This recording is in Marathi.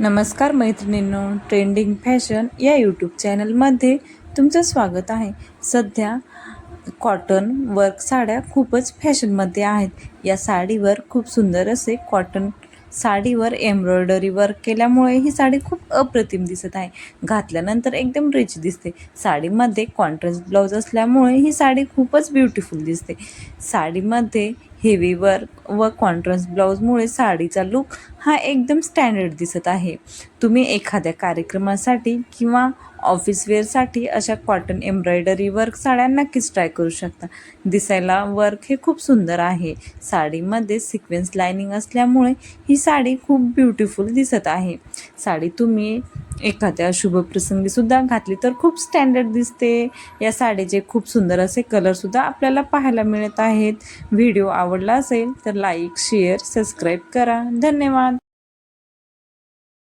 नमस्कार मैत्रिणींनो ट्रेंडिंग फॅशन या यूट्यूब चॅनलमध्ये तुमचं स्वागत आहे. सध्या कॉटन वर्क साड्या खूपच फॅशनमध्ये आहेत. या साडीवर खूप सुंदर असे कॉटन साडीवर एम्ब्रॉयडरी वर्क केल्यामुळे ही साडी खूप अप्रतिम दिसत आहे. घातल्यानंतर एकदम रिच दिसते. साडीमध्ये कॉन्ट्रास्ट ब्लाऊज असल्यामुळे ही साडी खूपच ब्युटिफुल दिसते. साडीमध्ये हेवी वर्क व कॉन्ट्रास्ट ब्लाऊजमुळे साडीचा लुक हा एकदम स्टँडर्ड दिसत आहे. तुम्ही एखाद्या कार्यक्रमासाठी किंवा ऑफिस वेअरसाठी अशा कॉटन एम्ब्रॉयडरी वर्क साड्या नक्कीच ट्राय करू शकता. दिसायला वर्क हे खूप सुंदर आहे. साडीमध्ये सिक्वेन्स लायनिंग असल्यामुळे ही साडी खूप ब्युटिफुल दिसत आहे. साडी तुम्ही एखाद्या शुभप्रसंगीसुद्धा घातली तर खूप स्टँडर्ड दिसते. या साडीचे खूप सुंदर असे कलरसुद्धा आपल्याला पाहायला मिळत आहेत. व्हिडिओ आवडला असेल तर लाईक शेअर सबस्क्राईब करा. धन्यवाद.